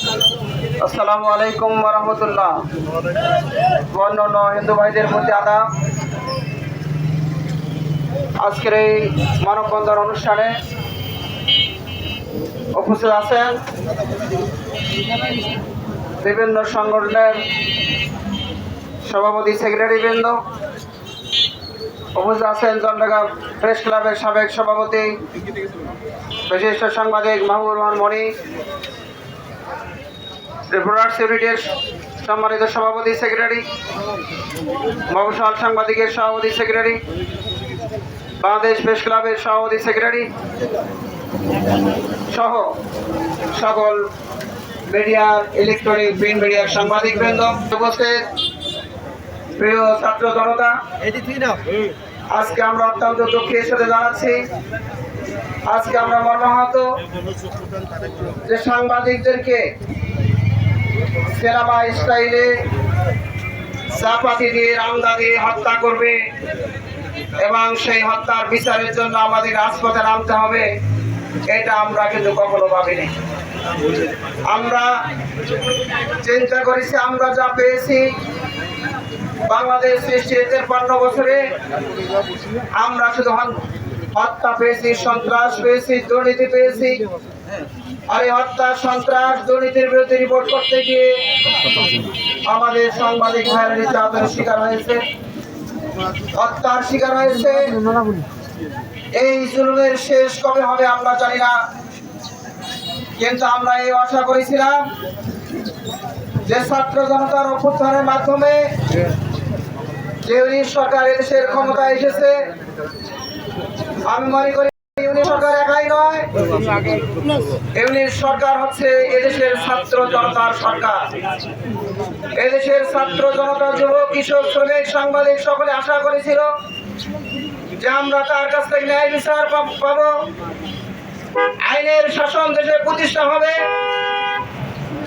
আসসালামু আলাইকুম রহমতুল্লাহ অন্যান্য হিন্দু ভাইদের প্রতি আদা আজকের এই মানববন্ধন অনুষ্ঠানে উপস্থিত আছেন বিভিন্ন সংগঠনের সভাপতি, সেক্রেটারি বৃন্দ। উপস্থিত আছেন চন্দ্রগাঁও প্রেস ক্লাবের সাবেক সভাপতি, বিশিষ্ট সাংবাদিক মাহবুব রহমান মণি। সম্মানিত সভাপতি সেক্রেটারি মফসল সাংবাদিকের সভাপতি সেক্রেটারি বাংলাদেশ প্রেস ক্লাবের সভাপতি সেক্রেটারি সহ সকল মিডিয়ার ইলেকট্রনিক প্রিন্ট মিডিয়ার সাংবাদিক বৃন্দ উপস্থিত। প্রিয় ছাত্র জনতা, আজকে আমরা অত্যন্ত দুঃখের সাথে জানাচ্ছি। আজকে আমরা মর্মাহত যে সাংবাদিকদেরকে সেনাবা স্টাইলে চাপাতি দিয়ে রামদা দিয়ে হত্যা করবে এবং সেই হত্যার বিচারের জন্য আমাদের রাজপথে নামতে হবে, এটা আমরা কিন্তু কখনো ভাবিনি। আমরা চিন্তা করেছি, আমরা যা পেয়েছি, বাংলাদেশ সৃষ্টির তেরপান্ন বছরে আমরা শুধু হত্যা পেয়েছি, সন্ত্রাস পেয়েছি, দুর্নীতি পেয়েছি আর হত্যা, সন্ত্রাস, দুর্নীতির বিরুদ্ধে রিপোর্ট করতে গিয়ে আমাদের সাংবাদিক ভাইয়ের নির্যাতনের শিকার হয়েছে, হত্যার শিকার হয়েছে। এই জুলুমের শেষ কবে হবে আমরা জানি না, কিন্তু আমরা এই আশা করেছিলাম যে ছাত্র জনতার অভ্যুত্থানের মাধ্যমে যে সরকার এদেশের ক্ষমতা এসেছে। আমি মনে করি সরকার একাই নয় সরকার হচ্ছে এদেশের ছাত্র জনতার সরকার। এদেশের ছাত্র জনতা যুব কিশোর শ্রমিক, সাংবাদিক সকলে আশা করেছিল যে আমরা তার কাছ থেকে ন্যায় বিচার আইনের শাসন দেশে প্রতিষ্ঠা হবে।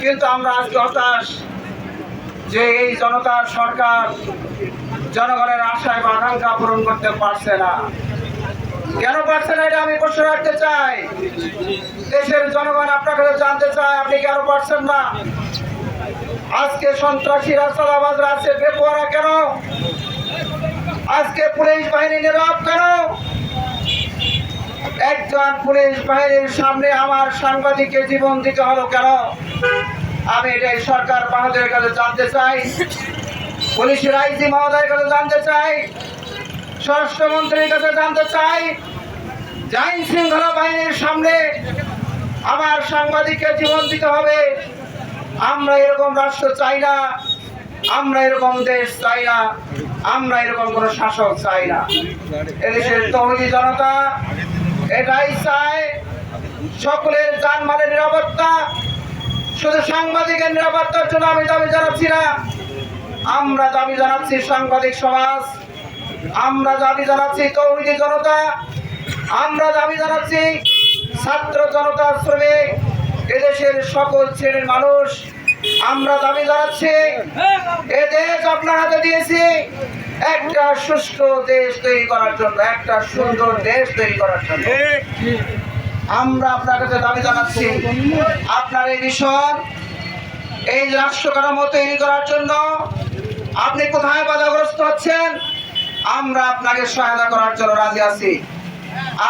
কিন্তু আমরা আজকে হতাশ যে এই জনতার সরকার জনগণের আশায় বা আকাঙ্ক্ষা পূরণ করতে পারছে না। কেন পারছে না এটা আমি প্রশ্ন রাখতে চাই? দেশের জনগণ আপনার কাছে জানতে চায়, আপনি কেন পারছেন না? আজকে সন্ত্রাসীরা চালাবাজ আছে বেপোয়ারা কেন? আজকে পুলিশ বাহিনী নীরব কেন? একজন পুলিশ বাহিনীর সামনে আমার সাংবাদিককে জীবন দিতে হলো কেন? আমি এটাই সরকার বাহাদের কাছে জানতে চাই। পুলিশের আইজি মহোদয়ের কাছে জানতে চাই। স্বরাষ্ট্রমন্ত্রীর কাছে জানতে চাই আইন শৃঙ্খলা বাহিনীর সামনে আমার সাংবাদিককে জীবন দিতে হবে। আমরা এরকম রাষ্ট্র চাই না, আমরা এরকম দেশ চাই না, আমরা এরকম কোনো শাসক চাই না। এদেশের তহলি জনতা এটাই চায়, সকলের জানমালের নিরাপত্তা, শুধু সাংবাদিকের নিরাপত্তার জন্য আমি দাবি জানাচ্ছি না, আমরা দাবি জানাচ্ছি সাংবাদিক সমাজ আমরা দাবি জানাচ্ছি তৌহিদি জনতা, আমরা দাবি জানাচ্ছি ছাত্র জনতা শ্রমিক এদেশের সকল শ্রেণির মানুষ, আমরা দাবি জানাচ্ছি এ দেশ আপনার হাতে দিয়েছি, একটা সুস্থ দেশ তৈরি করার জন্য, একটা সুন্দর দেশ তৈরি করার জন্য। আমরা আপনার কাছে দাবি জানাচ্ছি, আপনার এই মিশন, এই রাষ্ট্র কাঠামো তৈরি করার জন্য আপনি কোথায় বাধাগ্রস্ত হচ্ছেন? আমরা আপনাকে সহায়তা করার জন্য রাজি আছি।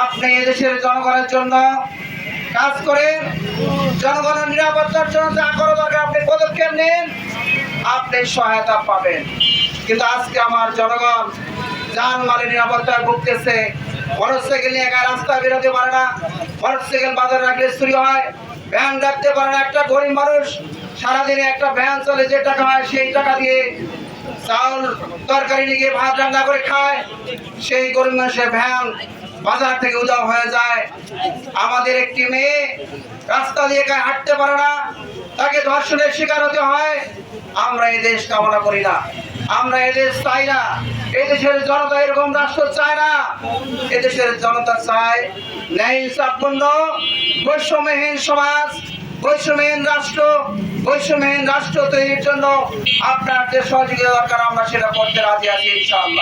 আপনি এদেশের জনগণের জন্য কাজ করে জনগণের নিরাপত্তার জন্য যা করা দরকার আপনি পদক্ষেপ নিন, আপনি সহায়তা পাবেন। কিন্তু আজকে আমার জনগণ যান মালের নিরাপত্তায় ভুগতেছে। মোটরসাইকেল নিয়ে একা রাস্তায় বেরোতে পারে না। মোটরসাইকেল বাজারে রাখলে চুরি হয়। ভ্যান রাখতে পারে না একটা গরিব মানুষ। সারাদিনে একটা ভ্যান চলে, যে টাকা হয় সেই টাকা দিয়ে চাউল তরকারি নিয়ে ভাত রান্না করে খায়। সেই গরিব মানুষের ভ্যান বাজার থেকে উদাও হয়ে যায়। আমাদের একটি মেয়ে রাস্তা দিয়ে গায়ে হাঁটতে পারে না। তাকে ধর্ষণের শিকার হতে হয়। আমরা এই দেশ কামনা করি না। আমরা এদেশ চাই না। এদেশের জনতা এরকম রাষ্ট্র চায় না। এদেশের জনতা চায় ন্যায় ইনসাফপূর্ণ বৈষম্যহীন সমাজ, বৈষম্যহীন রাষ্ট্র। বৈষম্যহীন রাষ্ট্র তৈরির জন্য আপনার যে সহযোগিতা দরকার আমরা সেটা করতে রাজি আছি ইনশাআল্লাহ।